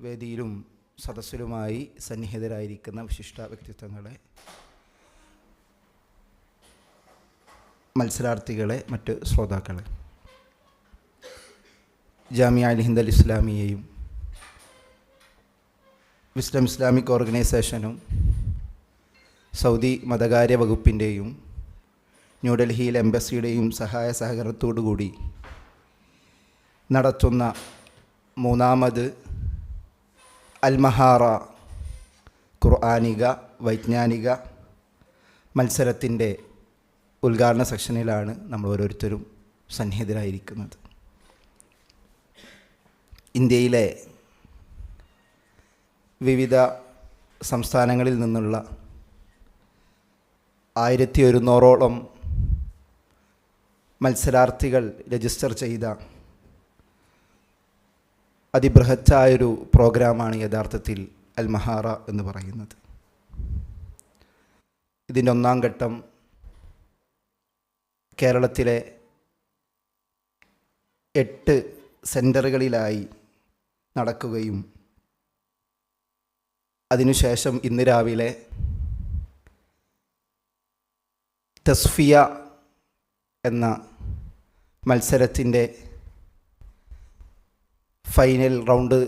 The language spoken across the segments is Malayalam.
വേദിയിലും സദസ്സിലുമായി സന്നിഹിതരായിരിക്കുന്ന വിശിഷ്ട വ്യക്തിത്വങ്ങളെ മത്സരാർത്ഥികളെ മറ്റ് ശ്രോതാക്കളെ. ജാമിയ അൽ ഹിന്ദ് അൽ ഇസ്ലാമിയെയും വിസ്ഡം ഇസ്ലാമിക് ഓർഗനൈസേഷനും സൗദി മതകാര്യ വകുപ്പിന്റെയും ന്യൂഡൽഹിയിൽ എംബസിയുടെയും സഹായ സഹകരണത്തോടുകൂടി നടത്തുന്ന മൂന്നാമത് അൽമഹാറ ഖുർആാനിക വൈജ്ഞാനിക മത്സരത്തിന്റെ ഉദ്ഘാടന സെക്ഷനിലാണ് നമ്മൾ ഓരോരുത്തരും സന്നിഹിതരായിരിക്കുന്നത്. ഇന്ത്യയിലെ വിവിധ സംസ്ഥാനങ്ങളിൽ നിന്നുള്ള ആയിരത്തി ഒരുന്നൂറോളം മത്സരാർത്ഥികൾ രജിസ്റ്റർ ചെയ്ത അതിബൃഹത്തായൊരു പ്രോഗ്രാമാണ് യഥാർത്ഥത്തിൽ അൽ മഹാറ എന്ന് പറയുന്നത്. ഇതിന്റെ ഒന്നാം ഘട്ടം കേരളത്തിലെ എട്ട് സെന്ററുകളിലായി നടക്കുകയും അതിനുശേഷം ഇന്ന് രാവിലെ തസ്ഫിയ എന്ന മത്സരത്തിന്റെ ഫൈനൽ റൗണ്ട്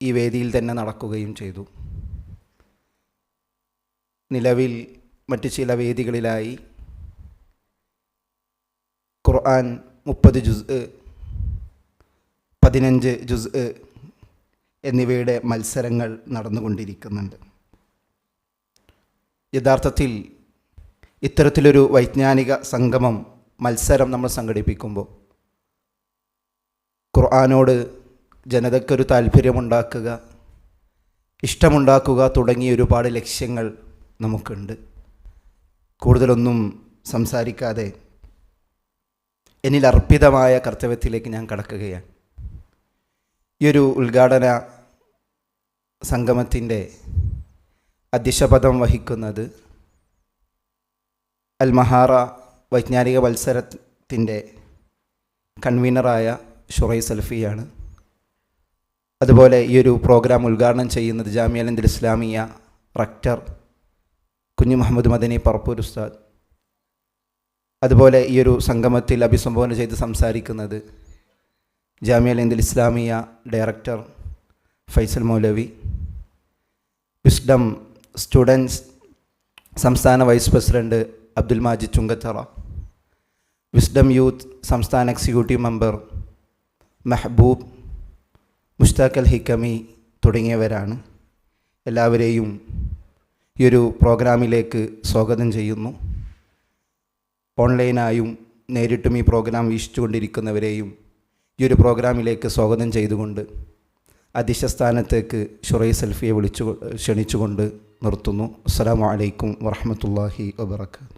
ഈ വേദിയിൽ തന്നെ നടക്കുകയും ചെയ്തു. നിലവിൽ മറ്റ് ചില വേദികളിലായി ഖുർആൻ മുപ്പത് ജുസ് പതിനഞ്ച് ജുസ് എന്നിവയുടെ മത്സരങ്ങൾ നടന്നുകൊണ്ടിരിക്കുന്നുണ്ട്. യഥാർത്ഥത്തിൽ ഇത്തരത്തിലൊരു വൈജ്ഞാനിക സംഗമം മത്സരം നമ്മൾ സംഘടിപ്പിക്കുമ്പോൾ ഖുർആാനോട് ജനതയ്ക്കൊരു താല്പര്യമുണ്ടാക്കുക ഇഷ്ടമുണ്ടാക്കുക തുടങ്ങിയ ഒരുപാട് ലക്ഷ്യങ്ങൾ നമുക്കുണ്ട്. കൂടുതലൊന്നും സംസാരിക്കാതെ എന്നിൽ അർപ്പിതമായ കർത്തവ്യത്തിലേക്ക് ഞാൻ കടക്കുകയാണ്. ഈ ഒരു ഉദ്ഘാടന സംഗമത്തിന്റെ അധ്യക്ഷപദം വഹിക്കുന്നത് അൽ മഹാറ വൈജ്ഞാനിക മത്സരത്തിന്റെ കൺവീനറായ ഷുറൈ സൽഫിയാണ് അതുപോലെ ഈ ഒരു പ്രോഗ്രാം ഉദ്ഘാടനം ചെയ്യുന്നത് ജാമ്യ അലന്ദൽ ഇസ്ലാമിയ റക്ടർ കുഞ്ഞു മുഹമ്മദ് മദനി പറപ്പൂർ ഉസ്താദ്. അതുപോലെ ഈ ഒരു സംഗമത്തിൽ അഭിസംബോധന ചെയ്ത് സംസാരിക്കുന്നത് Jamia അലന്ദൽ Islamia director Faisal Moulavi. Wisdom students സംസ്ഥാന vice president Abdul Majid Chungathara. Wisdom youth സംസ്ഥാന എക്സിക്യൂട്ടീവ് മെമ്പർ മെഹബൂബ് മുഷ്താഖ് അൽ ഹിക്കമി തുടങ്ങിയവരാണ് എല്ലാവരെയും ഈ ഒരു പ്രോഗ്രാമിലേക്ക് സ്വാഗതം ചെയ്യുന്നു. ഓൺലൈനായും നേരിട്ടും ഈ പ്രോഗ്രാം വീക്ഷിച്ചുകൊണ്ടിരിക്കുന്നവരെയും ഈ ഒരു പ്രോഗ്രാമിലേക്ക് സ്വാഗതം ചെയ്തുകൊണ്ട് അധ്യക്ഷസ്ഥാനത്തേക്ക് ഷുറൈ സെൽഫിയെ വിളിച്ചു ക്ഷണിച്ചുകൊണ്ട് നിർത്തുന്നു. അസ്സാം വലൈക്കും വറഹമത്തല്ലാഹി വാബർക്കാത്തു